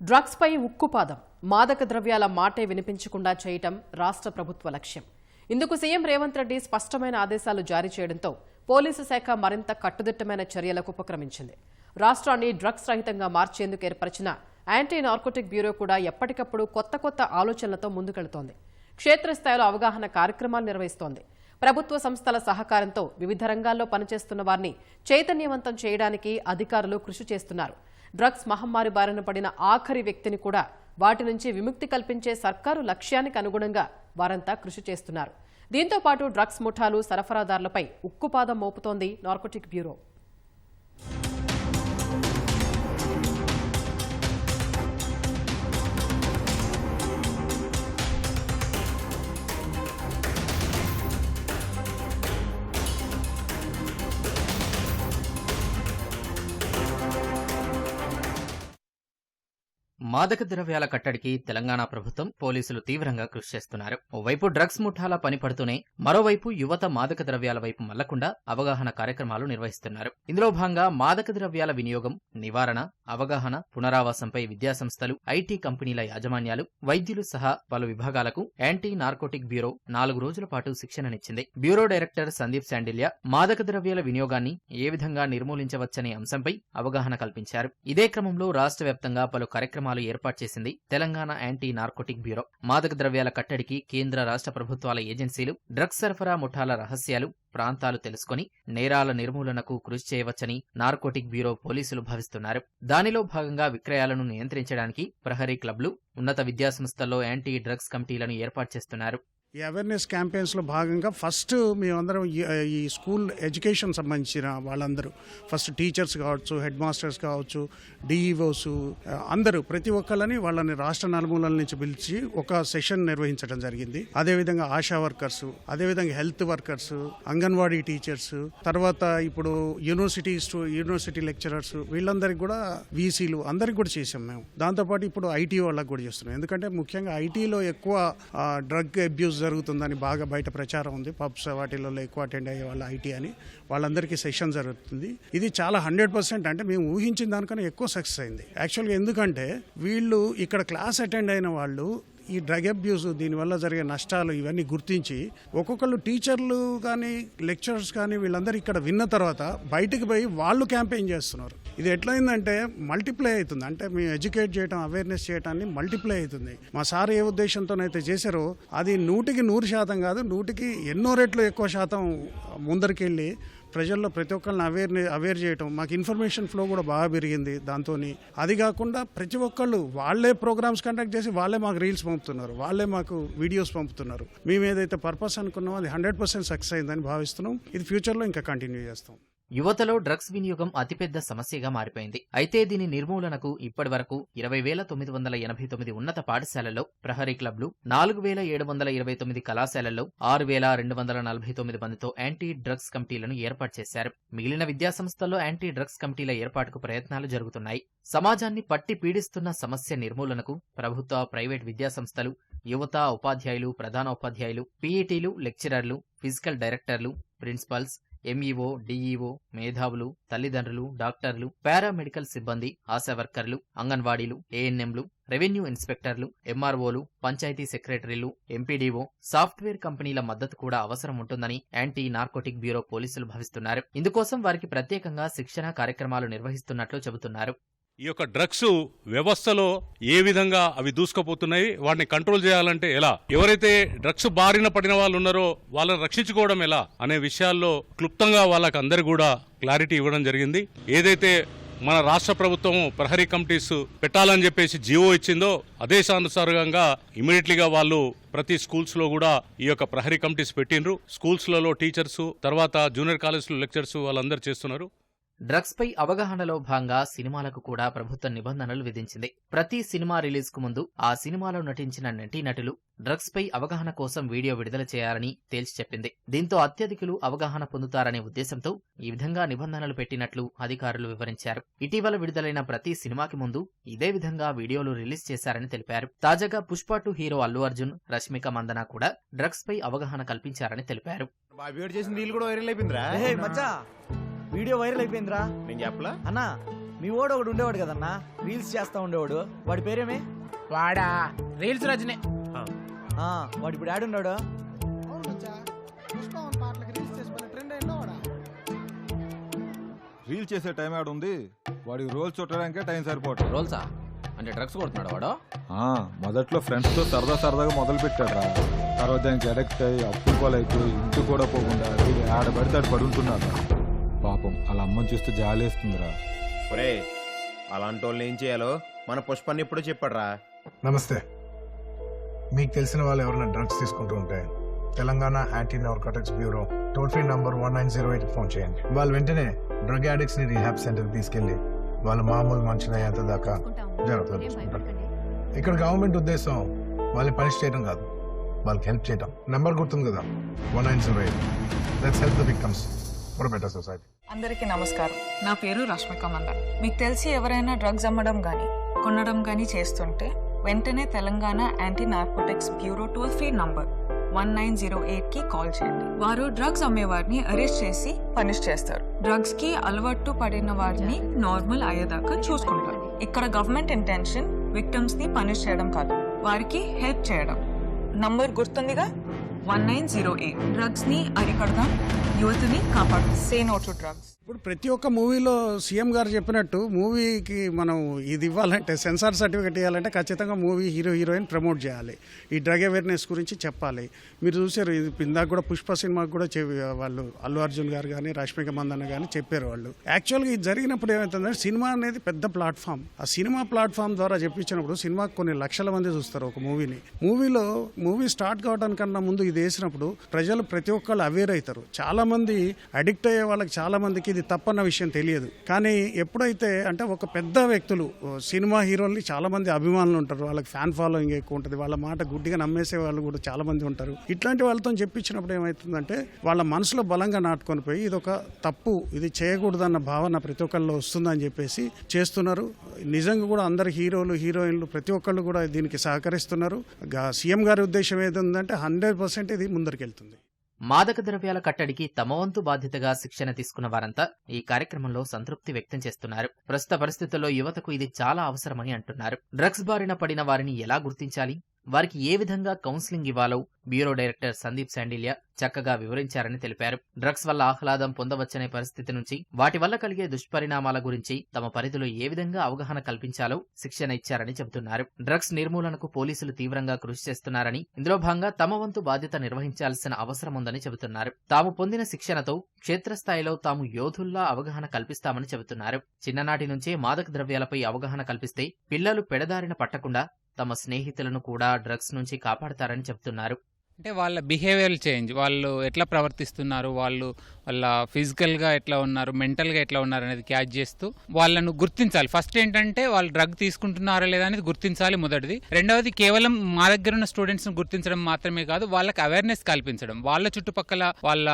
డ్రగ్స్పై ఉక్కుపాదం మాదక ద్రవ్యాల మాటే వినిపించకుండా చేయటం రాష్ట్ర ప్రభుత్వ లక్ష్యం. ఇందుకు సీఎం రేవంత్ రెడ్డి స్పష్టమైన ఆదేశాలు జారీ చేయడంతో పోలీసు శాఖ మరింత కట్టుదిట్టమైన చర్యలకు ఉపక్రమించింది. రాష్ట్రాన్ని డ్రగ్స్ రహితంగా మార్చేందుకు ఏర్పరిచిన యాంటీ నార్కోటిక్ బ్యూరో కూడా ఎప్పటికప్పుడు కొత్త కొత్త ఆలోచనలతో ముందుకెళుతోంది. క్షేత్రస్థాయిలో అవగాహన కార్యక్రమాలు నిర్వహిస్తోంది. ప్రభుత్వ సంస్థల సహకారంతో వివిధ రంగాల్లో పనిచేస్తున్న వారిని చైతన్యవంతం చేయడానికి అధికారులు కృషి చేస్తున్నారు. డ్రగ్స్ మహమ్మారి బారిన పడిన ఆఖరి వ్యక్తిని కూడా వాటి నుంచి విముక్తి కల్పించే సర్కారు లక్ష్యానికి అనుగుణంగా వారంతా కృషి చేస్తున్నారు. దీంతో పాటు డ్రగ్స్ ముఠాలు సరఫరాదారులపై ఉక్కుపాదం మోపుతోంది నార్కోటిక్ బ్యూరో. మాదక ద్రవ్యాల కట్టడికి తెలంగాణ ప్రభుత్వం పోలీసులు తీవ్రంగా కృషి చేస్తున్నారు. ఓవైపు డ్రగ్స్ ముఠాల పనిపడుతూనే మరోవైపు యువత మాదక ద్రవ్యాల వైపు మళ్ళకుండా అవగాహన కార్యక్రమాలు నిర్వహిస్తున్నారు. ఇందులో భాగంగా మాదక ద్రవ్యాల వినియోగం నివారణ అవగాహన పునరావాసంపై విద్యాసంస్థలు ఐటీ కంపెనీల యాజమాన్యాలు వైద్యులు సహా పలు విభాగాలకు యాంటీ నార్కోటిక్ బ్యూరో నాలుగు రోజుల పాటు శిక్షణనిచ్చింది. బ్యూరో డైరెక్టర్ సందీప్ శాండిల్య మాదక ద్రవ్యాల వినియోగాన్ని ఏ విధంగా నిర్మూలించవచ్చనే అంశంపై అవగాహన కల్పించారు. ఇదే క్రమంలో రాష్ట్ర వ్యాప్తంగా పలు కార్యక్రమాలు ఏర్పాటు చేసింది తెలంగాణ యాంటీ నార్కోటిక్ బ్యూరో. మాదక ద్రవ్యాల కట్టడికి కేంద్ర రాష్ట్ర ప్రభుత్వాల ఏజెన్సీలు డ్రగ్స్ సరఫరా ముఠాల రహస్యాలు ప్రాంతాలు తెలుసుకుని నేరాల నిర్మూలనకు కృషి చేయవచ్చని నార్కోటిక్ బ్యూరో పోలీసులు భావిస్తున్నారు. దానిలో భాగంగా విక్రయాలను నియంత్రించడానికి ప్రహరీ క్లబ్లు ఉన్నత విద్యాసంస్థల్లో యాంటీ డ్రగ్స్ కమిటీలను ఏర్పాటు చేస్తున్నారు. ఈ అవేర్నెస్ క్యాంపెయిన్స్లో భాగంగా ఫస్ట్ మేమందరం ఈ- ఈ స్కూల్ ఎడ్యుకేషన్ సంబంధించిన వాళ్ళందరూ ఫస్ట్ టీచర్స్ కావచ్చు హెడ్ మాస్టర్స్ కావచ్చు డిఈఓస్ అందరూ ప్రతి ఒక్కళ్ళని వాళ్ళని రాష్ట్ర నలుమూలల నుంచి పిలిచి ఒక సెషన్ నిర్వహించడం జరిగింది. అదేవిధంగా ఆశా వర్కర్స్ అదేవిధంగా హెల్త్ వర్కర్స్ అంగన్వాడీ టీచర్స్ తర్వాత ఇప్పుడు యూనివర్సిటీ యూనివర్సిటీ లెక్చరర్స్ వీళ్ళందరికీ కూడా వీసీలు అందరికి కూడా చేసాం మేము. దాంతోపాటు ఇప్పుడు ఐటీ వాళ్ళకి కూడా చేస్తున్నాం. ఎందుకంటే ముఖ్యంగా ఐటీలో ఎక్కువ డ్రగ్ అబ్యూస్ జరుగుతుందని బాగా బయట ప్రచారం ఉంది. పబ్స్ వాటిల్లో ఎక్కువ అటెండ్ అయ్యే వాళ్ళ ఐటీ అని. వాళ్ళందరికీ సెషన్ జరుగుతుంది. ఇది చాలా హండ్రెడ్ పర్సెంట్ అంటే మేము ఊహించిన దానికన్నా ఎక్కువ సక్సెస్ అయింది. యాక్చువల్గా ఎందుకంటే వీళ్ళు ఇక్కడ క్లాస్ అటెండ్ అయిన వాళ్ళు ఈ డ్రగ్ అబ్యూస్ దీనివల్ల జరిగే నష్టాలు ఇవన్నీ గుర్తించి ఒక్కొక్కళ్ళు టీచర్లు కానీ లెక్చరర్స్ కానీ వీళ్ళందరూ ఇక్కడ విన్న తర్వాత బయటికి పోయి వాళ్ళు క్యాంపెయిన్ చేస్తున్నారు. ఇది ఎట్లయిందంటే మల్టిప్లై అవుతుంది. అంటే మేము ఎడ్యుకేట్ చేయడం అవేర్నెస్ చేయడాన్ని మల్టిప్లై అవుతుంది. మా సార్ ఏ ఉద్దేశంతోనైతే చేశారో అది నూటికి నూరు శాతం కాదు నూటికి ఎన్నో రెట్లు ఎక్కువ శాతం ముందరికెళ్ళి ప్రజల్లో ప్రతి ఒక్కరిని అవేర్ అవేర్ చేయటం మాకు ఇన్ఫర్మేషన్ ఫ్లో కూడా బాగా పెరిగింది దాంతో అది కాకుండా ప్రతి ఒక్కళ్ళు వాళ్ళే ప్రోగ్రామ్స్ కండక్ట్ చేసి వాళ్ళే మాకు రీల్స్ పంపుతున్నారు వాళ్ళే మాకు వీడియోస్ పంపుతున్నారు. మేము ఏదైతే పర్పస్ అనుకున్నామో అది హండ్రెడ్ పర్సెంట్ సక్సెస్ అయిందని భావిస్తున్నాం. ఇది ఫ్యూచర్లో ఇంకా కంటిన్యూ చేస్తాం. యువతలో డ్రగ్స్ వినియోగం అతిపెద్ద సమస్యగా మారిపోయింది. అయితే దీని నిర్మూలనకు ఇప్పటి వరకు ఇరవై వేల తొమ్మిది వందల ఎనభై తొమ్మిది ఉన్నత పాఠశాలల్లో ప్రహరీ క్లబ్లు నాలుగు వేల ఏడు వందల ఇరవై తొమ్మిది కళాశాలల్లో ఆరు వేల రెండు వందల నలభై తొమ్మిది మందితో యాంటీ డ్రగ్స్ కమిటీలను ఏర్పాటు చేశారు. మిగిలిన విద్యాసంస్థల్లో యాంటీ డ్రగ్స్ కమిటీల ఏర్పాటుకు ప్రయత్నాలు జరుగుతున్నాయి. సమాజాన్ని పట్టి పీడిస్తున్న సమస్య నిర్మూలనకు ప్రభుత్వ ప్రైవేట్ విద్యాసంస్థలు యువత ఉపాధ్యాయులు ప్రధానోపాధ్యాయులు పీఈటీలు లెక్చరర్లు ఫిజికల్ డైరెక్టర్లు ప్రిన్సిపల్స్ ఎంఈఓ డిఈఓ మేధావులు తల్లిదండ్రులు డాక్టర్లు పారామెడికల్ సిబ్బంది ఆశా వర్కర్లు అంగన్వాడీలు ఏఎన్ఎంలు రెవెన్యూ ఇన్స్పెక్టర్లు ఎంఆర్ఓలు పంచాయతీ సెక్రటరీలు ఎంపీడీఓ సాఫ్ట్వేర్ కంపెనీల మద్దతు కూడా అవసరం ఉంటుందని యాంటీ నార్కోటిక్ బ్యూరో పోలీసులు భావిస్తున్నారు. ఇందుకోసం వారికి ప్రత్యేకంగా శిక్షణ కార్యక్రమాలు నిర్వహిస్తున్నట్లు చెబుతున్నారు. ఈ యొక్క డ్రగ్స్ వ్యవస్థలో ఏ విధంగా అవి దూసుకుపోతున్నాయి వాటిని కంట్రోల్ చేయాలంటే ఎలా? ఎవరైతే డ్రగ్స్ బారిన పడిన వాళ్ళు ఉన్నారో వాళ్ళని రక్షించుకోవడం ఎలా? అనే విషయాల్లో క్లుప్తంగా వాళ్ళకి అందరు కూడా క్లారిటీ ఇవ్వడం జరిగింది. ఏదైతే మన రాష్ట్ర ప్రభుత్వం ప్రహరీ కమిటీస్ పెట్టాలని చెప్పేసి జీవో ఇచ్చిందో ఆదేశానుసారంగా ఇమీడియట్లీగా వాళ్ళు ప్రతి స్కూల్స్లో కూడా ఈ యొక్క ప్రహరీ కమిటీస్ పెట్టిండ్రు. స్కూల్స్లలో టీచర్స్ తర్వాత జూనియర్ కాలేజ్ లెక్చర్స్ వాళ్ళందరూ చేస్తున్నారు. డ్రగ్స్ పై అవగాహనలో భాగంగా సినిమాలకు కూడా ప్రభుత్వం నిబంధనలు విధించింది. ప్రతి సినిమా రిలీజ్కు ముందు ఆ సినిమాలో నటించిన నటీనటులు డ్రగ్స్ పై అవగాహన కోసం వీడియో విడుదల చేయాలని తేల్చి చెప్పింది. దీంతో అత్యధికులు అవగాహన పొందుతారనే ఉద్దేశంతో ఈ విధంగా నిబంధనలు పెట్టినట్లు అధికారులు వివరించారు. ఇటీవల విడుదలైన ప్రతి సినిమాకి ముందు ఇదే విధంగా వీడియోలు రిలీజ్ చేశారని తెలిపారు. తాజాగా పుష్ప టు హీరో అల్లు అర్జున్ రష్మిక మందన కూడా డ్రగ్స్ పై అవగాహన కల్పించారని తెలిపారు. రీల్ వీడియో వైరల్ అయిపోయిందిరా. నేను చెప్పలా? అన్నా మీ వాడు ఒకడు ఉండేవాడు కదన్నా? రీల్స్ చేస్తా ఉండేవాడు. వాడి పేరేమే? వాడా. రీల్స్ రజనే. ఆ, వాడు ఇప్పుడు ఆడున్నాడు రీల్ చేసే టైం ఆడ ఉంది. వాడికి రోల్స్ చుట్టడానికే టైం సరిపోవట్లేదు. రోల్సా? అంటే డ్రగ్స్ కొడుతున్నాడు వాడు? ఆ, మొదట్లో ఫ్రెండ్స్తో సరదా సరదాగా మొదలు పెట్టాడు తర్వాత దానికి అడక్ట్ అయ్యి అప్పులు పాలైపోయి ఇంటికి కూడా పోకుండా వీడు ఆడ పడితే ఆడు పడుంటున్నాడు. పాపం. అలా అమ్మని చూస్తే జాలేస్తుందిరా. ఒరే అలాంటి వాళ్ళని ఏం చేయాలో మన పుష్పాన్ని ఇప్పుడు చెప్పాడురా. నమస్తే. మీకు తెలిసిన వాళ్ళు ఎవరైనా డ్రగ్స్ తీసుకుంటూ ఉంటే Telangana anti narcotics bureau toll free number one nine zero eight phone చేయండి. వాళ్ళు వెంటనే డ్రగ్ అడిక్ట్స్ని రీహాబ్ సెంటర్ తీసుకెళ్ళి వాళ్ళ మామూలు మంచిదయ్యేంత దాకా జాగ్రత్తగా చూసుకుంటారు. ఇక్కడ గవర్నమెంట్ ఉద్దేశం వాళ్ళని పనిష్ చేయడం కాదు. వాళ్ళకి హెల్ప్ చేయడం నెంబర్ గుర్తుంది కదా? One nine zero eight. Let's help the victims for better society అందరికీ నమస్కారం. నా పేరు రష్మిక మందన్. మీకు తెలిసి ఎవరైనా డ్రగ్స్ అమ్మడం కానీ కొనడం కానీ చేస్తుంటే వెంటనే Telangana anti narcotics bureau toll free number one nine zero ఎయిట్కి కాల్ చేయండి. వారు డ్రగ్స్ అమ్మేవారిని అరెస్ట్ చేసి పనిష్ చేస్తారు. డ్రగ్స్కి అలవాటు పడిన వారిని నార్మల్ అయ్యేదాకా చూసుకుంటారు. ఇక్కడ గవర్నమెంట్ ఇంటెన్షన్ విక్టమ్స్ని పనిష్ చేయడం కాదు వారికి హెల్ప్ చేయడం. Number గుర్తుందిగా? One nine zero eight. డ్రగ్స్ని అరికడదాం యువతని కాపాడు సే నో టు డ్రగ్స్. ఇప్పుడు ప్రతి ఒక్క మూవీలో సీఎం గారు చెప్పినట్టు మూవీకి మనం ఇది ఇవ్వాలంటే సెన్సార్ సర్టిఫికేట్ ఇవ్వాలంటే ఖచ్చితంగా మూవీ హీరో హీరోయిన్ ప్రమోట్ చేయాలి. ఈ డ్రగ్ అవేర్నెస్ గురించి చెప్పాలి. మీరు చూసారు ఇది ఇందాక కూడా పుష్ప సినిమాకి కూడా వాళ్ళు అల్లు అర్జున్ గారు కానీ రష్మిక మందన్న కానీ చెప్పారు వాళ్ళు. యాక్చువల్గా ఇది జరిగినప్పుడు ఏమవుతుందంటే సినిమా అనేది పెద్ద ప్లాట్ఫామ్. ఆ సినిమా ప్లాట్ఫామ్ ద్వారా చెప్పించినప్పుడు సినిమాకి కొన్ని లక్షల మంది చూస్తారు ఒక మూవీని. మూవీలో మూవీ స్టార్ట్ కావడానికన్నా ముందు ఇది వేసినప్పుడు ప్రజలు ప్రతి ఒక్కళ్ళు అవేర్ అవుతారు. చాలా మంది అడిక్ట్ అయ్యే వాళ్ళకి చాలా మందికి ఇది తప్పన్న విషయం తెలియదు. కానీ ఎప్పుడైతే అంటే ఒక పెద్ద వ్యక్తులు సినిమా హీరోల్ని చాలా మంది అభిమానులు ఉంటారు. వాళ్ళకి ఫ్యాన్ ఫాలోయింగ్ ఎక్కువ ఉంటుంది. వాళ్ళ మాట గుడ్డిగా నమ్మేసే వాళ్ళు కూడా చాలా మంది ఉంటారు. ఇట్లాంటి వాళ్ళతో చెప్పించినప్పుడు ఏమవుతుందంటే వాళ్ళ మనసులో బలంగా నాటుకొని పోయి ఇది ఒక తప్పు ఇది చేయకూడదన్న భావన ప్రతి ఒక్కళ్ళు వస్తుందని చెప్పేసి చేస్తున్నారు. నిజంగా కూడా అందరు హీరోలు హీరోయిన్లు ప్రతి ఒక్కళ్ళు కూడా దీనికి సహకరిస్తున్నారు. సీఎం గారి ఉద్దేశం ఏదంటే హండ్రెడ్ పర్సెంట్ ఇది ముందరికెళ్తుంది. మాదక ద్రవ్యాల కట్టడికి తమ వంతు బాధ్యతగా శిక్షణ తీసుకున్న వారంతా ఈ కార్యక్రమంలో సంతృప్తి వ్యక్తం చేస్తున్నారు. ప్రస్తుత పరిస్థితుల్లో యువతకు ఇది చాలా అవసరమని అంటున్నారు. డ్రగ్స్ బారిన పడిన వారిని ఎలా గుర్తించాలి? వారికి ఏ విధంగా కౌన్సిలింగ్ ఇవ్వాలో బ్యూరో డైరెక్టర్ సందీప్ శాండిల్య చక్కగా వివరించారని తెలిపారు. డ్రగ్స్ వల్ల ఆహ్లాదం పొందవచ్చనే పరిస్థితి నుంచి వాటి వల్ల కలిగే దుష్పరిణామాల గురించి తమ పరిధిలో ఏ విధంగా అవగాహన కల్పించాలో శిక్షణ ఇచ్చారని చెబుతున్నారు. డ్రగ్స్ నిర్మూలనకు పోలీసులు తీవ్రంగా కృషి చేస్తున్నారని ఇందులో భాగంగా తమ వంతు బాధ్యత నిర్వహించాల్సిన అవసరం ఉందని చెబుతున్నారు. తాము పొందిన శిక్షణతో క్షేత్రస్థాయిలో తాము యోధుల్లా అవగాహన కల్పిస్తామని చెబుతున్నారు. చిన్ననాటి నుంచే మాదక ద్రవ్యాలపై అవగాహన కల్పిస్తే పిల్లలు పెడదారిన పట్టకుండా తమ స్నేహితులను కూడా డ్రగ్స్ నుంచి కాపాడతారని చెబుతున్నారు. అంటే వాళ్ళ బిహేవియర్ చేంజ్. వాళ్ళు ఎట్లా ప్రవర్తిస్తున్నారు? వాళ్ళు వాళ్ళ ఫిజికల్గా ఎట్లా ఉన్నారు? మెంటల్గా ఎట్లా ఉన్నారు అనేది క్యాచ్ చేస్తూ వాళ్ళను గుర్తించాలి. ఫస్ట్ ఏంటంటే వాళ్ళు డ్రగ్ తీసుకుంటున్నారా లేదా అనేది గుర్తించాలి మొదటిది. రెండవది కేవలం మా దగ్గర ఉన్న స్టూడెంట్స్ని గుర్తించడం మాత్రమే కాదు వాళ్ళకి అవేర్నెస్ కల్పించడం. వాళ్ళ చుట్టుపక్కల వాళ్ళ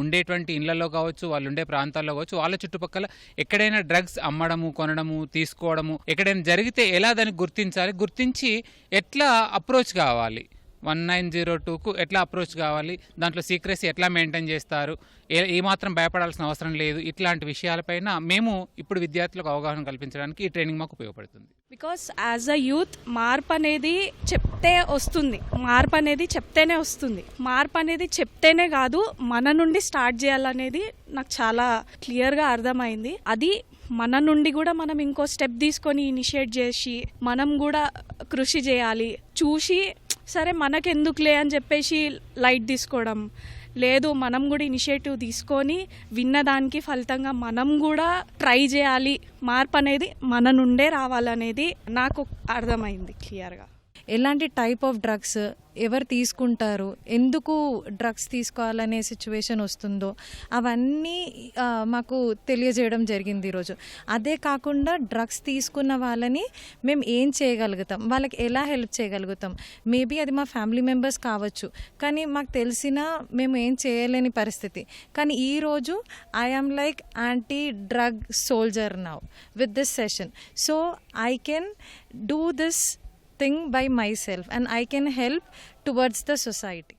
ఉండేటువంటి ఇళ్ళలో కావచ్చు వాళ్ళు ఉండే ప్రాంతాల్లో కావచ్చు వాళ్ళ చుట్టుపక్కల ఎక్కడైనా డ్రగ్స్ అమ్మడము కొనడము తీసుకోవడము ఎక్కడైనా జరిగితే ఎలా దాన్ని గుర్తించాలి? గుర్తించి ఎట్లా అప్రోచ్ కావాలి? వన్ నైన్ జీరో టూకు ఎట్లా అప్రోచ్ కావాలి? దాంట్లో సీక్రెసీ ఎట్లా మెయింటైన్ చేస్తారు? ఏ ఏమాత్రం భయపడాల్సిన అవసరం లేదు. ఇట్లాంటి విషయాలపైన మేము ఇప్పుడు విద్యార్థులకు అవగాహన కల్పించడానికి ఈ ట్రైనింగ్ మాకు ఉపయోగపడుతుంది. బికాస్ యాజ్ అ యూత్ మార్పు అనేది చెప్తే వస్తుంది. మార్పు అనేది చెప్తేనే వస్తుంది. మార్పు అనేది చెప్తేనే కాదు మన నుండి స్టార్ట్ చేయాలనేది నాకు చాలా క్లియర్గా అర్థమైంది. అది మన నుండి కూడా మనం ఇంకో స్టెప్ తీసుకొని ఇనిషియేట్ చేసి మనం కూడా కృషి చేయాలి. చూసి సరే మనకెందుకులే అని చెప్పేసి లైట్ తీసుకోవడం. లేదు మనం కూడా ఇనిషియేటివ్ తీసుకొని విన్నదానికి ఫలితంగా మనం కూడా ట్రై చేయాలి. మార్పు అనేది మన నుండే రావాలనేది నాకు అర్థమైంది క్లియర్గా. ఎలాంటి టైప్ ఆఫ్ డ్రగ్స్ ఎవరు తీసుకుంటారు? ఎందుకు డ్రగ్స్ తీసుకోవాలనే సిచ్యువేషన్ వస్తుందో అవన్నీ మాకు తెలియజేయడం జరిగింది ఈరోజు. అదే కాకుండా డ్రగ్స్ తీసుకున్న వాళ్ళని మేము ఏం చేయగలుగుతాం? వాళ్ళకి ఎలా హెల్ప్ చేయగలుగుతాం? మేబీ అది మా ఫ్యామిలీ మెంబర్స్ కావచ్చు. కానీ మాకు తెలిసిన మేము ఏం చేయలేని పరిస్థితి. కానీ ఈరోజు I am like anti drug soldier now with this session so I can do this thing by myself and I can help towards the society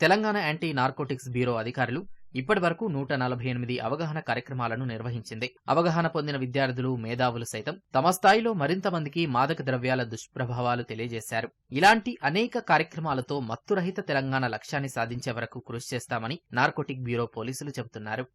Telangana anti narcotics bureau అధికారులు ఇప్పటి వరకు నూట నలభై ఎనిమిది అవగాహన కార్యక్రమాలను నిర్వహించింది. అవగాహన పొందిన విద్యార్థులు మేధావులు సైతం తమ స్థాయిలో మరింత మందికి మాదక ద్రవ్యాల దుష్ప్రభావాలు తెలియజేశారు. ఇలాంటి అనేక కార్యక్రమాలతో మత్తురహిత తెలంగాణ లక్ష్యాన్ని సాధించే వరకు కృషి చేస్తామని నార్కోటిక్ బ్యూరో పోలీసులు చెబుతున్నారు.